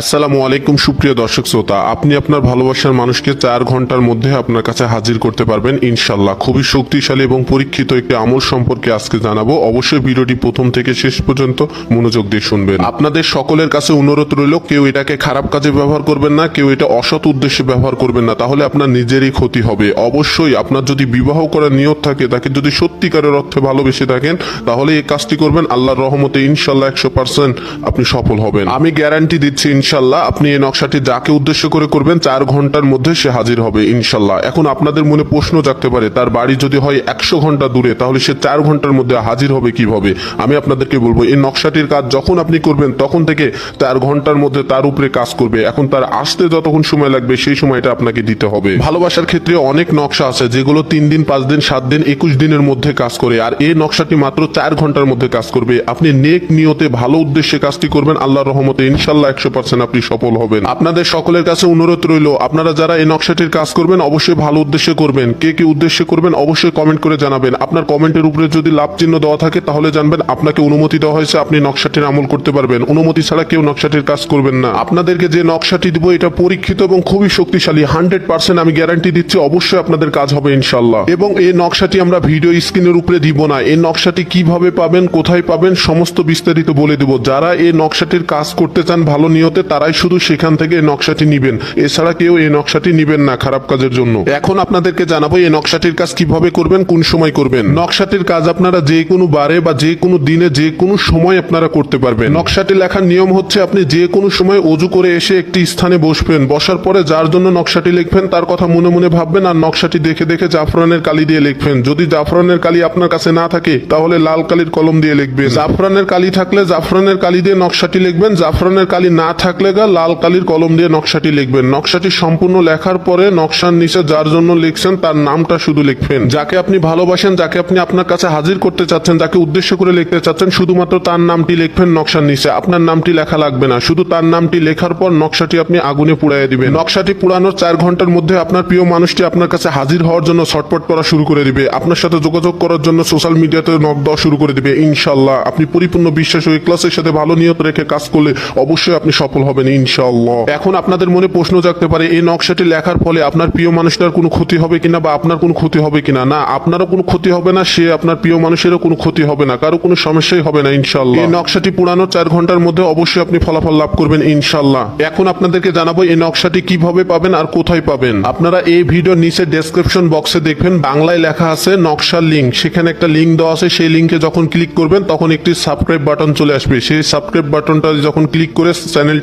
আসসালামু আলাইকুম, সুপ্রিয় দর্শক শ্রোতা। আপনি আপনার ভালোবাসার মানুষকে চার ঘণ্টার মধ্যে আপনার কাছে হাজির করতে পারবেন ইনশাল্লাহ খুবই শক্তিশালী এবং পরীক্ষিত একটি আমল সম্পর্কে আজকে জানাব। অবশ্যই ভিডিওটি প্রথম থেকে শেষ পর্যন্ত মনোযোগ দিয়ে শুনবেন। আপনাদের সকলের কাছে অনুরোধ রইল, কেউ এটাকে খারাপ কাজে ব্যবহার করবেন না, কেউ এটা অসৎ উদ্দেশ্যে ব্যবহার করবেন না, তাহলে আপনার নিজেরই ক্ষতি হবে। অবশ্যই আপনার যদি বিবাহ করার নিয়ত থাকে, তাকে যদি সত্যিকারের অর্থে ভালোবেসে থাকেন, তাহলে এই কাজটি করবেন। আল্লাহর রহমতে ইনশাল্লাহ একশো পার্সেন্ট আপনি সফল হবেন। আমি গ্যারান্টি দিচ্ছি ইনশাল্লাহ আপনি এই নকশাটি যাকে উদ্দেশ্য করে করবেন, চার ঘণ্টার মধ্যে সে হাজির হবে ইনশাল্লাহ। এখন আপনাদের মনে প্রশ্ন জাগতে পারে, তার বাড়ি যদি হয় একশো ঘণ্টা দূরে, তাহলে সে চার ঘণ্টার মধ্যে হাজির হবে কীভাবে? আমি আপনাদেরকে বলব, এই নকশাটির কাজ যখন আপনি করবেন, তখন থেকে চার ঘণ্টার মধ্যে তার উপরে কাজ করবে। এখন তার আসতে যতক্ষণ সময় লাগবে, সেই সময়টা আপনাকে দিতে হবে। ভালোবাসার ক্ষেত্রে অনেক নকশা আছে, যেগুলো তিন দিন, পাঁচ দিন, সাত দিন, একুশ দিনের মধ্যে কাজ করে, আর এই নকশাটি মাত্র চার ঘণ্টার মধ্যে কাজ করবে। আপনি নেক নিয়তে ভালো উদ্দেশ্যে কাজটি করবেন, আল্লাহর রহমতে ইনশাল্লাহ একশো পার্সেন্ট আপনি সফল হবেন। আপনাদের সকলের কাছে অনুরোধ রইল, আপনারা যারা এই নকশাটির কাজ করবেন, অবশ্যই ভালো উদ্দেশ্যে করবেন। কে কি উদ্দেশ্যে করবেন, অবশ্যই কমেন্ট করে জানাবেন। আপনার কমেন্টের উপরে যদি লাভ চিহ্ন দেওয়া থাকে, তাহলে জানবেন আপনাকে অনুমতি দেওয়া হয়েছে, আপনি নকশাটির আমল করতে পারবেন। অনুমতি ছাড়া কেউ নকশাটির কাজ করবেন না। আপনাদেরকে যে নকশাটি দিব, এটা পরীক্ষিত এবং খুবই শক্তিশালী, হান্ড্রেড পার্সেন্ট আমি গ্যারান্টি দিচ্ছি, অবশ্যই আপনাদের কাজ হবে ইনশাল্লাহ এবং এই নকশাটি আমরা ভিডিও স্ক্রিনের উপরে দিব না। এই নকশাটি কীভাবে পাবেন, কোথায় পাবেন, সমস্ত বিস্তারিত বলে দেব। যারা এই নকশাটির কাজ করতে চান, ভালো নিয়তে তারাই শুধু সেখান থেকে নকশাটি নিবেন। এছাড়া কেউ এই নকশাটি নিবেন না খারাপ কাজের জন্য। এখন আপনাদেরকে জানাব এই নকশাটির কাজ কীভাবে করবেন, কোন সময় করবেন। নকশাটির কাজ আপনারা যে কোনো বারে বা যে কোনো দিনে, যে কোনো সময় আপনারা করতে পারবেন। নকশাটি লেখার নিয়ম হচ্ছে আপনি যে কোনো সময় অজু করে এসে একটি স্থানে বসবেন। বসার পরে যার জন্য নকশাটি লিখবেন, তার কথা মনে মনে ভাববেন আর নকশাটি দেখে দেখে জাফরানের কালি দিয়ে লিখবেন। যদি জাফরানের কালি আপনার কাছে না থাকে, তাহলে লাল কালির কলম দিয়ে লিখবেন। জাফরানের কালি থাকলে জাফরানের কালি দিয়ে নকশাটি লিখবেন। জাফরানের কালি না থাকলে গা লাল কালির কলম দিয়ে নকশাটি লিখবেন। নকশাটি সম্পূর্ণ লেখার পরে নকশার নিচে যার জন্য লিখছেন তার নামটা শুধু লিখবেন। যাকে আপনি ভালোবাসেন, যাকে আপনি আপনার কাছে হাজির করতে চাচ্ছেন, যাকে উদ্দেশ্য করে লিখতে চাচ্ছেন, শুধুমাত্র তার নামটি লিখবেন নকশার নিচে। আপনার নামটি লেখা লাগবে না। শুধু তার নামটি লেখার পর নকশাটি আপনি আগুনে পুড়াইয়ে দিবেন। নকশাটি পুরানোর চার ঘণ্টার মধ্যে আপনার প্রিয় মানুষটি আপনার কাছে হাজির হওয়ার জন্য ছটপট করা শুরু করে দিবে। আপনার সাথে যোগাযোগ করার জন্য সোশ্যাল মিডিয়াতে নক দেওয়া শুরু করে দিবে, ইনশাল্লাহ। আপনি পরিপূর্ণ বিশ্বাস ও ক্লাসের সাথে ভালো নিয়ত রেখে কাজ করলে অবশ্যই আপনি সফল হবেন ইনশাল্লাহ এখন আপনাদের মনে প্রশ্ন জাগতে পারে, এই নকশাটি লেখার ফলে আপনার প্রিয় মানুষটার কোনো ক্ষতি হবে কিনা বা আপনার কোনো ক্ষতি হবে কিনা? না, আপনারও কোনো ক্ষতি হবে না, সে আপনার প্রিয় মানুষেরও কোনো ক্ষতি হবে না, কারও কোনো সমস্যাই হবে না ইনশাল্লাহ এই নকশাটি পুরানো চার ঘণ্টার মধ্যে অবশ্যই আপনি ফলাফল লাভ করবেন ইনশাল্লাহ এখন আপনাদেরকে জানাব, এই নকশাটি কীভাবে পাবেন আর কোথায় পাবেন? আপনারা এই ভিডিও নিচে ডেসক্রিপশন বক্সে দেখবেন, বাংলায় লেখা আছে নকশার লিঙ্ক সেখানে একটা লিঙ্ক দেওয়া আছে, সেই লিঙ্কে যখন ক্লিক করবেন, তখন একটি সাবস্ক্রাইব বাটন চলে আসবে। সেই সাবস্ক্রাইব বাটনটা যখন ক্লিক করে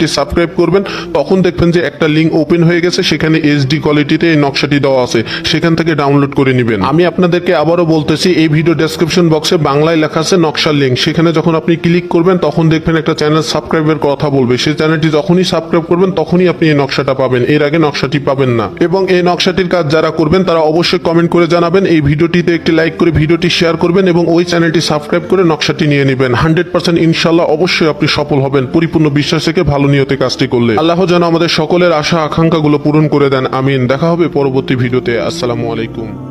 চ্যানেলটি সাবস্ক্রাইব করবেন, তখন দেখবেন যে একটা লিঙ্ক ওপেন হয়ে গেছে, সেখানে এইচডি কোয়ালিটিতে এই নকশাটি দেওয়া আছে। সেখান থেকে ডাউনলোড করে নেবেন। আমি আপনাদেরকে আবারও বলতেছি, এই ভিডিও ডেসক্রিপশন বক্সে বাংলায় লেখা আছে নকশার লিঙ্ক সেখানে যখন আপনি ক্লিক করবেন, তখন দেখবেন একটা চ্যানেল সাবস্ক্রাইবের কথা বলবে। সেই চ্যানেলটি যখনই সাবস্ক্রাইব করবেন, তখনই আপনি এই নকশাটা পাবেন। এর আগে নকশাটি পাবেন না। এবং এই নকশাটির কাজ যারা করবেন, তারা অবশ্যই কমেন্ট করে জানাবেন। এই ভিডিওটিতে একটি লাইক করে ভিডিওটি শেয়ার করবেন এবং ওই চ্যানেলটি সাবস্ক্রাইব করে নকশাটি নিয়ে নেবেন। হান্ড্রেড পার্সেন্ট ইনশাল্লাহ অবশ্যই আপনি সফল হবেন। পরিপূর্ণ বিশ্বাস থেকে ভালো নিয়তে কাজটি করলে। আল্লাহ যেন আমাদের সকলের আশা আকাঙ্ক্ষাগুলো পূরণ করে দেন। আমিন। দেখা হবে পরবর্তী ভিডিওতে। আসসালামু আলাইকুম।